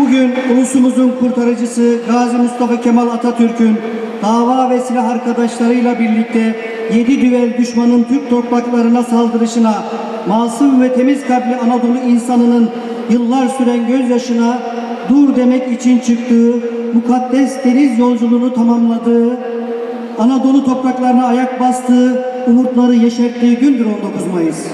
Bugün ulusumuzun kurtarıcısı Gazi Mustafa Kemal Atatürk'ün dava ve silah arkadaşlarıyla birlikte yedi düvel düşmanın Türk topraklarına saldırışına, masum ve temiz kalpli Anadolu insanının yıllar süren gözyaşına dur demek için çıktığı, mukaddes deniz yolculuğunu tamamladığı, Anadolu topraklarına ayak bastığı, umutları yeşerttiği gündür 19 Mayıs.